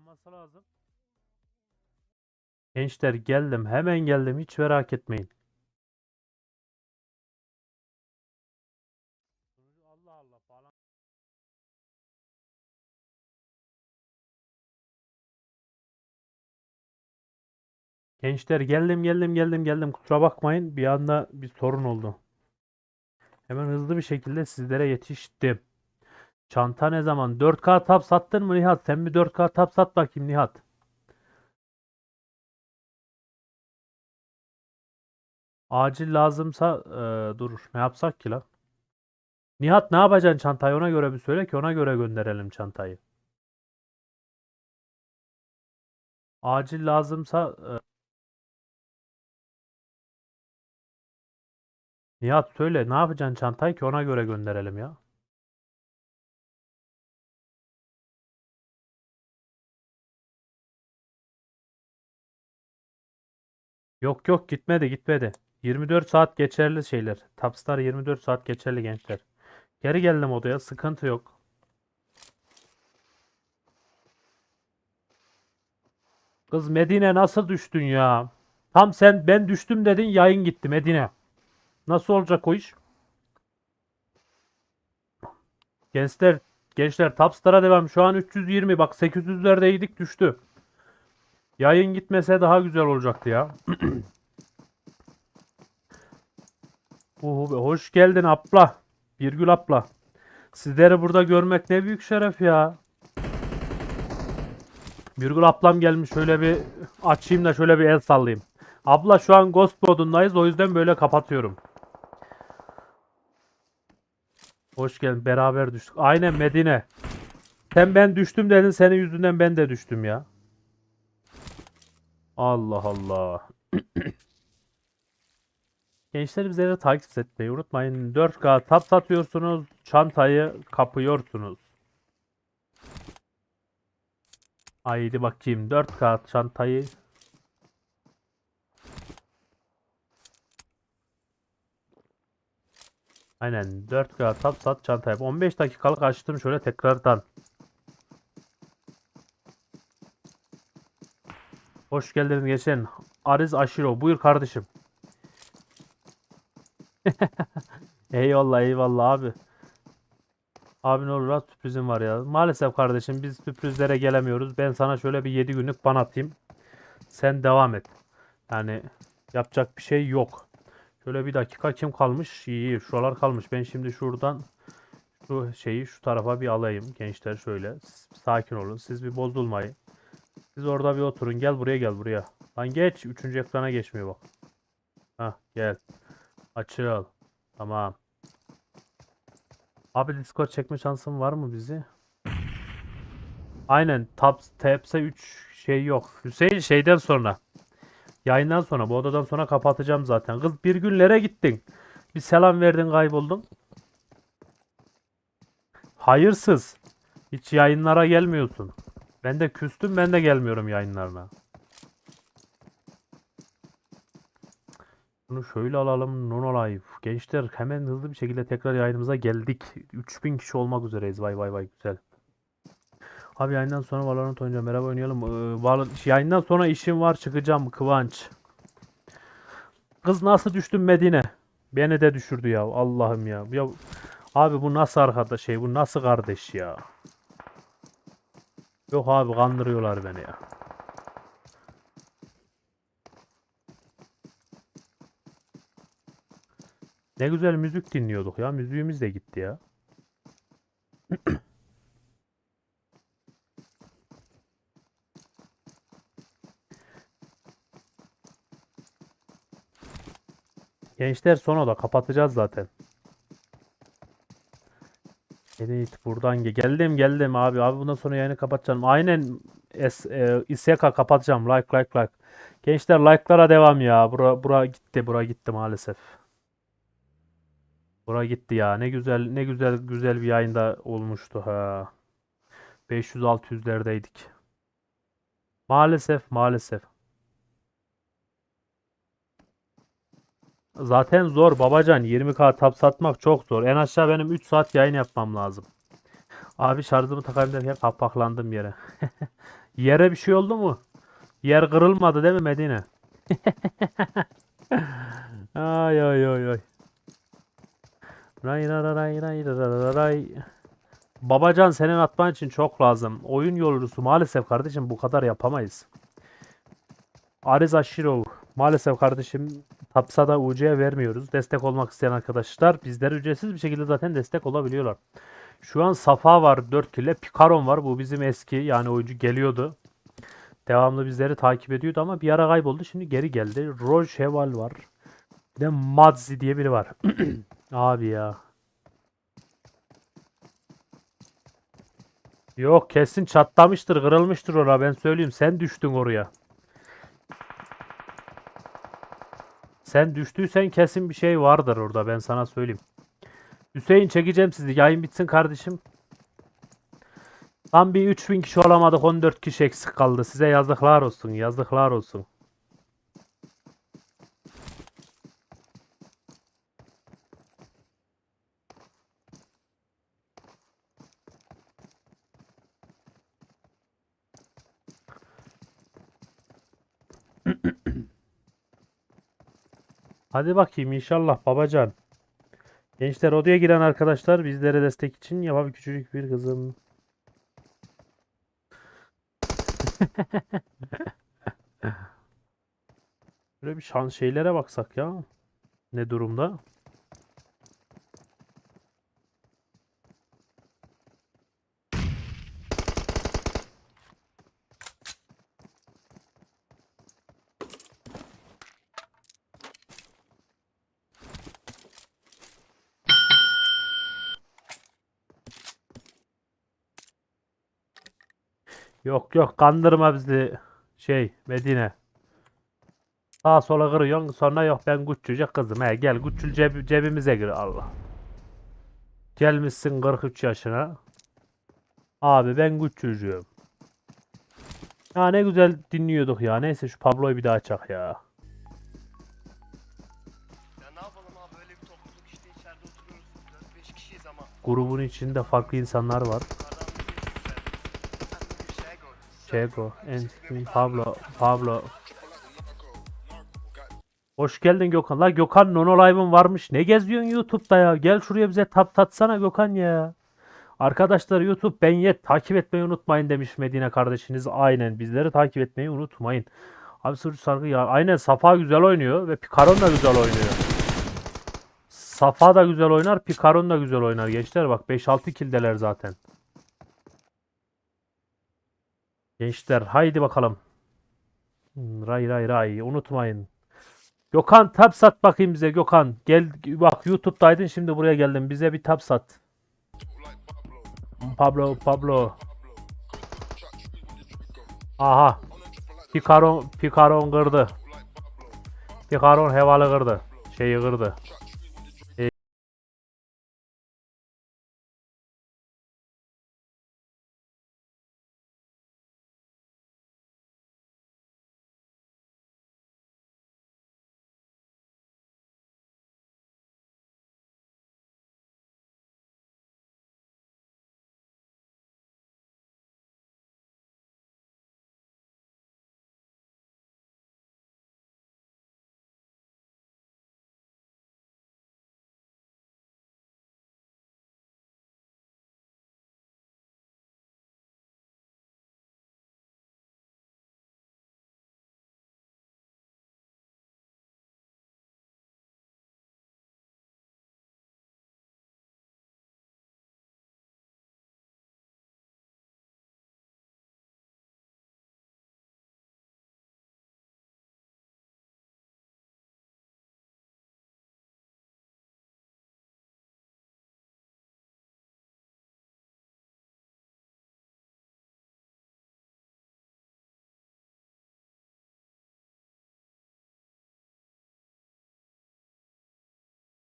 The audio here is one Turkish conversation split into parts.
yağması lazım. Gençler geldim. Hemen geldim. Hiç merak etmeyin. Allah Allah falan. Gençler geldim geldim geldim geldim. Kusura bakmayın. Bir anda bir sorun oldu. Hemen hızlı bir şekilde sizlere yetiştim. Çanta ne zaman? 4K tab sattın mı Nihat? Sen bir 4K tab sat bakayım Nihat. Acil lazımsa eee, dur ne yapsak ki lan? Nihat ne yapacaksın çantayı ona göre bir söyle ki ona göre gönderelim çantayı. Acil lazımsa eee, Nihat söyle ne yapacaksın çantayı ki ona göre gönderelim ya. Yok yok gitmedi gitmedi. 24 saat geçerli şeyler. Tapstar 24 saat geçerli gençler. Geri geldim odaya sıkıntı yok. Kız Medine nasıl düştün ya? Tam sen ben düştüm dedin yayın gitti Medine. Nasıl olacak o iş? Gençler gençler Tapstar'a devam. Şu an 320 bak 800'lerdeydik düştü. Yayın gitmese daha güzel olacaktı ya. Uhu be, hoş geldin abla. Birgül abla. Sizleri burada görmek ne büyük şeref ya. Birgül ablam gelmiş. Şöyle bir açayım da şöyle bir el sallayayım. Abla şu an Ghost modundayız. O yüzden böyle kapatıyorum. Hoş geldin. Beraber düştük. Aynen Medine. Sen ben düştüm dedin. Senin yüzünden ben de düştüm ya. Allah Allah. Gençler bizleri takip etmeyi unutmayın. 4K tap satıyorsunuz. Çantayı kapıyorsunuz. Haydi bakayım. 4K çantayı. Aynen 4K tap sat çantayı. 15 dakikalık açtım şöyle tekrardan. Hoş geldiniz geçen. Ariz Aşiro. Buyur kardeşim. Eyvallah eyvallah abi. Abi ne olur az sürprizim var ya. Maalesef kardeşim biz sürprizlere gelemiyoruz. Ben sana şöyle bir 7 günlük ban atayım. Sen devam et. Yani yapacak bir şey yok. Şöyle bir dakika kim kalmış? İyi şuralar kalmış. Ben şimdi şuradan şu şeyi şu tarafa bir alayım gençler şöyle. Sakin olun. Siz bir bozulmayın. Siz orada bir oturun. Gel buraya gel buraya. Lan geç. Üçüncü ekrana geçmiyor bak. Hah gel. Açıl. Tamam. Abi Discord çekme şansın var mı bizi? Aynen. Tab, Tabs'e 3 şey yok. Hüseyin şeyden sonra. Yayından sonra. Bu odadan sonra kapatacağım zaten. Kız bir günlere gittin. Bir selam verdin kayboldun. Hayırsız. Hiç yayınlara gelmiyorsun. Ben de küstüm ben de gelmiyorum yayınlarına. Bunu şöyle alalım. Non Live. Gençler hemen hızlı bir şekilde tekrar yayınımıza geldik. 3000 kişi olmak üzereyiz. Vay vay vay güzel. Abi yayından sonra Valorant oynayacağım. Merhaba oynayalım. Ee, yayından sonra işim var çıkacağım. Kıvanç. Kız nasıl düştün Medine? Beni de düşürdü ya. Allah'ım ya. Ya abi bu nasıl arkadaş şey? Bu nasıl kardeş ya? Yok abi kandırıyorlar beni ya. Ne güzel müzik dinliyorduk ya. Müziğimiz de gitti ya. Gençler son oda kapatacağız zaten. Evet buradan ge- geldim geldim abi abi bundan sonra yayını kapatacağım. Aynen es, e, İSK kapatacağım. Like like like. Gençler like'lara devam ya. Bura bura gitti bura gitti maalesef. Bura gitti ya. Ne güzel ne güzel güzel bir yayında olmuştu ha. 500-600'lerdeydik. Maalesef maalesef. Zaten zor babacan 20k tap satmak çok zor. En aşağı benim 3 saat yayın yapmam lazım. Abi şarjımı takayım derken kapaklandım yere. Yere bir şey oldu mu? Yer kırılmadı değil mi Medine? ay ay ay ay. Ray ray ray ray ray ray. Babacan senin atman için çok lazım. Oyun yolcusu maalesef kardeşim bu kadar yapamayız. Ariz Aşirov. Maalesef kardeşim Tapsa'da UC'ye vermiyoruz. Destek olmak isteyen arkadaşlar bizlere ücretsiz bir şekilde zaten destek olabiliyorlar. Şu an Safa var 4 kille. Pikaron var. Bu bizim eski yani oyuncu geliyordu. Devamlı bizleri takip ediyordu ama bir ara kayboldu. Şimdi geri geldi. Rocheval var. Bir de Madzi diye biri var. Abi ya. Yok kesin çatlamıştır, kırılmıştır ora ben söyleyeyim. Sen düştün oraya. Sen düştüysen kesin bir şey vardır orada ben sana söyleyeyim. Hüseyin çekeceğim sizi. Yayın bitsin kardeşim. Tam bir 3000 kişi olamadık. 14 kişi eksik kaldı. Size yazıklar olsun. Yazıklar olsun. Hadi bakayım inşallah babacan. Gençler odaya giren arkadaşlar bizlere destek için yapar küçücük bir kızım. Böyle bir şans şeylere baksak ya. Ne durumda? Yok yok kandırma bizi şey Medine. Sağa sola kırıyorsun sonra yok ben küçücük kızım. He gel küçül ceb- cebimize gir Allah. Gelmişsin 43 yaşına. Abi ben küçücüğüm. Ya ne güzel dinliyorduk ya. Neyse şu Pablo'yu bir daha açak ya. Ya ne yapalım abi böyle bir topluluk işte içeride oturuyoruz 4-5 kişiyiz ama Grubun içinde farklı insanlar var. yukarıdan bir ses güzel. Ben de bir şey gör. Chego, Entin, Pablo, Pablo. Hoş geldin Gökhan. La Gökhan Nono Live'ın varmış. Ne geziyorsun YouTube'da ya? Gel şuraya bize tap tatsana Gökhan ya. Arkadaşlar YouTube ben yet takip etmeyi unutmayın demiş Medine kardeşiniz. Aynen bizleri takip etmeyi unutmayın. Abi sırf sargı ya. Aynen Safa güzel oynuyor ve Pikaron da güzel oynuyor. Safa da güzel oynar, Pikaron da güzel oynar gençler. Bak 5-6 kildeler zaten. Gençler haydi bakalım. Ray ray ray unutmayın. Gökhan tab sat bakayım bize Gökhan. Gel bak YouTube'daydın şimdi buraya geldin. Bize bir tab sat. Pablo Pablo. Aha. Pikaron Pikaron kırdı. Pikaron hevalı kırdı. Şeyi kırdı.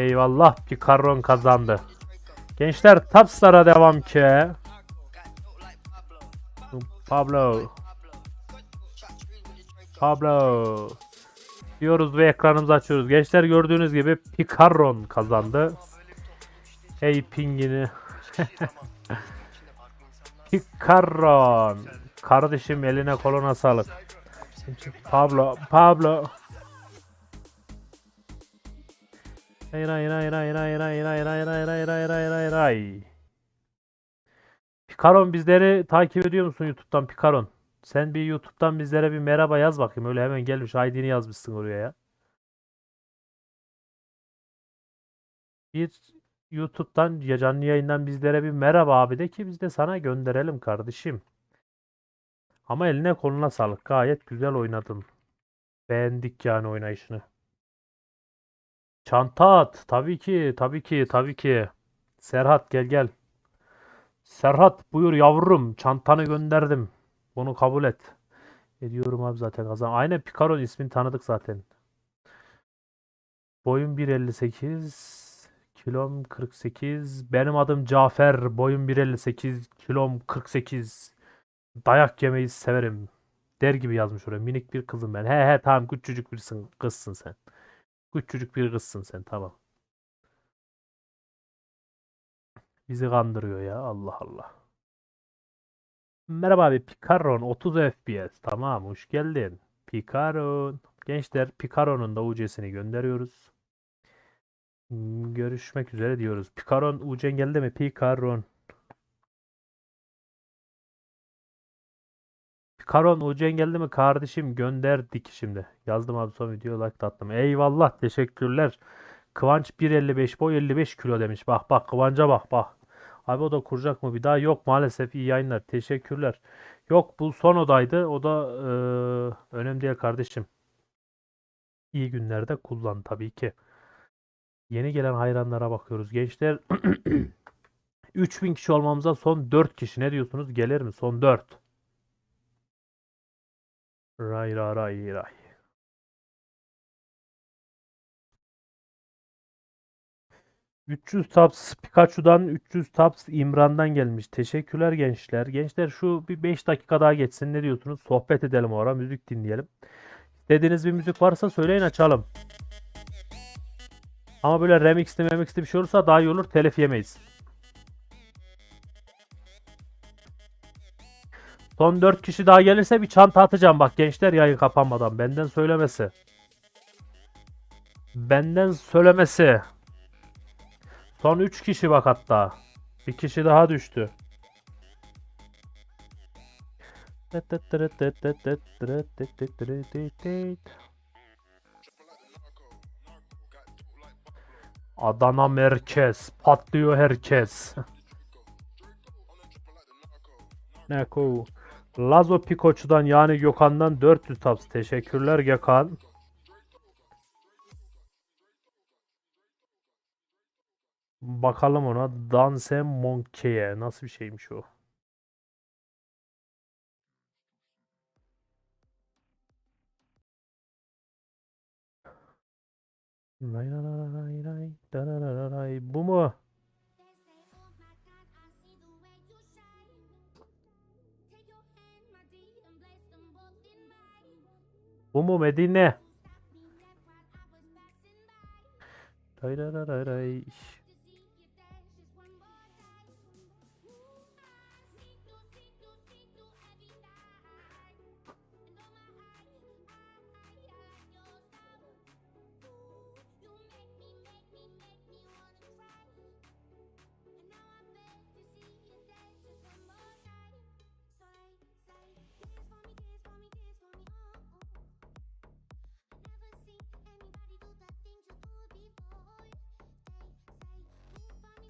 Eyvallah Pikaron kazandı. Gençler Tapstar'a devam ki. Pablo. Pablo. Diyoruz ve ekranımızı açıyoruz. Gençler gördüğünüz gibi Pikaron kazandı. Hey pingini. Pikaron. Kardeşim eline koluna sağlık. Pablo, Pablo. Ray ray ray ray ray ray ray ray ray ray ray ray ray ray. Pikaron bizleri takip ediyor musun YouTube'dan Pikaron? Sen bir YouTube'dan bizlere bir merhaba yaz bakayım. Öyle hemen gelmiş ID'ni yazmışsın oraya ya. Bir YouTube'dan canlı yayından bizlere bir merhaba abi de ki biz de sana gönderelim kardeşim. Ama eline koluna sağlık. Gayet güzel oynadın. Beğendik yani oynayışını. Çanta at. Tabii ki, tabii ki, tabii ki. Serhat gel gel. Serhat buyur yavrum. Çantanı gönderdim. Bunu kabul et. Ediyorum abi zaten kazan. Aynen Picaro'nun ismini tanıdık zaten. Boyum 1.58. Kilom 48. Benim adım Cafer. Boyum 1.58. Kilom 48. Dayak yemeyi severim. Der gibi yazmış oraya. Minik bir kızım ben. He he tamam küçücük birsin kızsın sen. Küçücük bir kızsın sen tamam. Bizi kandırıyor ya Allah Allah. Merhaba abi Picaron 30 FPS. Tamam hoş geldin. Picaron. Gençler Picaron'un da UC'sini gönderiyoruz. Görüşmek üzere diyoruz. Picaron UC'n geldi mi? Picaron. Picaron UC'n geldi mi kardeşim? Gönderdik şimdi. Yazdım abi son video like da attım. Eyvallah teşekkürler. Kıvanç 1.55 boy 55 kilo demiş. Bak bak Kıvanç'a bak bak. Abi o da kuracak mı bir daha? Yok maalesef iyi yayınlar. Teşekkürler. Yok bu son odaydı. O da eee, önemli değil kardeşim. İyi günlerde kullan tabii ki. Yeni gelen hayranlara bakıyoruz. Gençler 3000 kişi olmamıza son 4 kişi. Ne diyorsunuz? Gelir mi? Son 4. Ray ray ray ray. ...300 taps Pikachu'dan 300 taps İmran'dan gelmiş. Teşekkürler gençler. Gençler şu bir 5 dakika daha geçsin. Ne diyorsunuz? Sohbet edelim o. Müzik dinleyelim. Dediğiniz bir müzik varsa söyleyin açalım. Ama böyle remixli memixli bir şey olursa daha iyi olur. Telif yemeyiz. Son 4 kişi daha gelirse bir çanta atacağım bak gençler yayın kapanmadan. Benden söylemesi. Benden söylemesi. Son 3 kişi bak hatta. Bir kişi daha düştü. Adana merkez. Patlıyor herkes. Neko. Lazo Pikoç'udan yani Gökhan'dan 400 taps. Teşekkürler Gökhan. Bakalım ona. Danse Monkey'e. Nasıl bir şeymiş o? Bu mu? Bu mu Medine? Day day day day.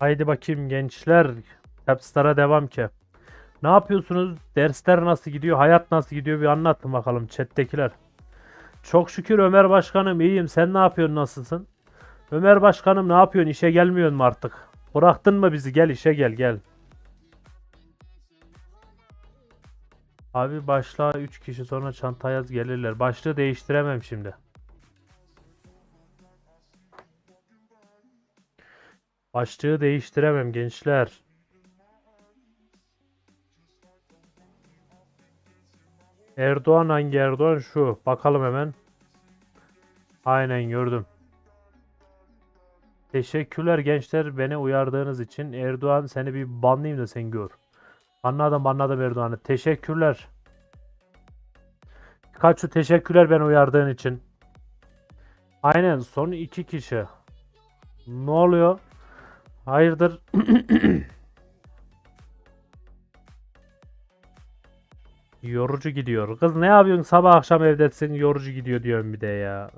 Haydi bakayım gençler. Capstar'a devam ki. Ne yapıyorsunuz? Dersler nasıl gidiyor? Hayat nasıl gidiyor? Bir anlatın bakalım chat'tekiler. Çok şükür Ömer Başkanım iyiyim. Sen ne yapıyorsun? Nasılsın? Ömer Başkanım ne yapıyorsun? İşe gelmiyorsun mu artık? Bıraktın mı bizi? Gel işe gel gel. Abi başla 3 kişi sonra çanta yaz gelirler. Başlığı değiştiremem şimdi. Başlığı değiştiremem gençler. Erdoğan hangi Erdoğan? Şu. Bakalım hemen. Aynen gördüm. Teşekkürler gençler beni uyardığınız için. Erdoğan seni bir banlayayım da sen gör. Anladım anladım Erdoğan'ı. Teşekkürler. Pikachu teşekkürler beni uyardığın için. Aynen son iki kişi. Ne oluyor? Hayırdır? Yorucu gidiyor. Kız ne yapıyorsun? Sabah akşam evdesin. Yorucu gidiyor diyorum bir de ya.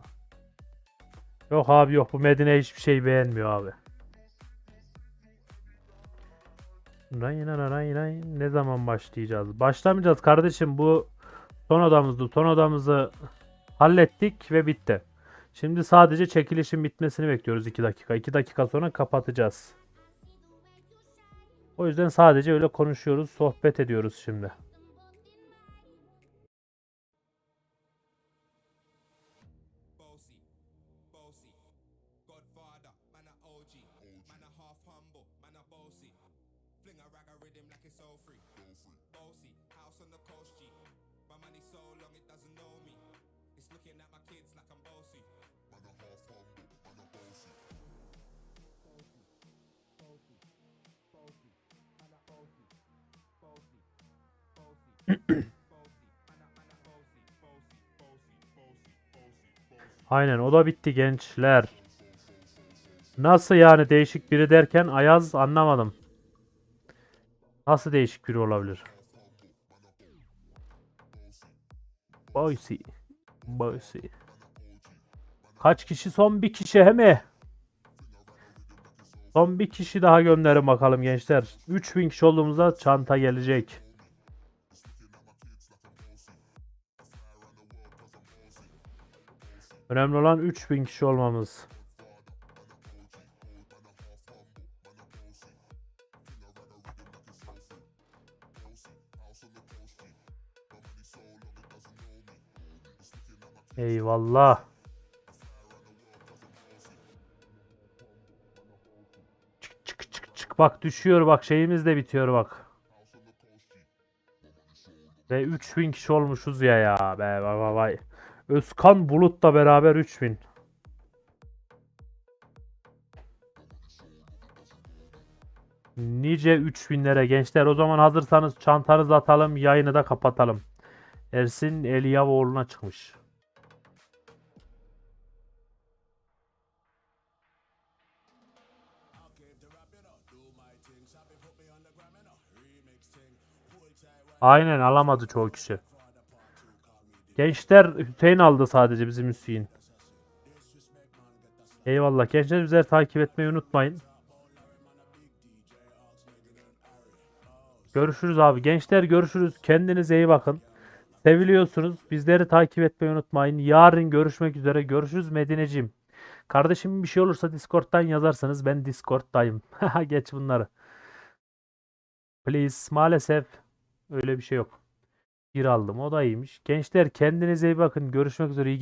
Yok abi yok. Bu Medine hiçbir şey beğenmiyor abi. Ne zaman başlayacağız? Başlamayacağız kardeşim. Bu son odamızdı. Son odamızı hallettik ve bitti. Şimdi sadece çekilişin bitmesini bekliyoruz 2 dakika. 2 dakika sonra kapatacağız. O yüzden sadece öyle konuşuyoruz, sohbet ediyoruz şimdi. Looking at my kids like I'm bossy. Man a half humble, Aynen o da bitti gençler. Nasıl yani değişik biri derken Ayaz anlamadım. Nasıl değişik biri olabilir? Boysi. Boysi. Kaç kişi? Son bir kişi he mi? Son bir kişi daha gönderin bakalım gençler. 3000 kişi olduğumuzda çanta gelecek. Önemli olan 3000 kişi olmamız. Eyvallah. Çık çık çık çık bak düşüyor bak şeyimiz de bitiyor bak. Ve 3000 kişi olmuşuz ya ya be vay vay vay. Özkan Bulut'la beraber 3000. Nice 3000'lere gençler o zaman hazırsanız çantanızı atalım yayını da kapatalım. Ersin Eliyavoğlu'na çıkmış. Aynen alamadı çoğu kişi. Gençler Hüseyin aldı sadece bizim Hüseyin. Eyvallah. Gençler bizleri takip etmeyi unutmayın. Görüşürüz abi. Gençler görüşürüz. Kendinize iyi bakın. Seviliyorsunuz. Bizleri takip etmeyi unutmayın. Yarın görüşmek üzere. Görüşürüz Medineciğim. Kardeşim bir şey olursa Discord'dan yazarsanız ben Discord'dayım. Geç bunları. Please. Maalesef öyle bir şey yok. Bir aldım. O da iyiymiş. Gençler kendinize iyi bakın. Görüşmek üzere. İyi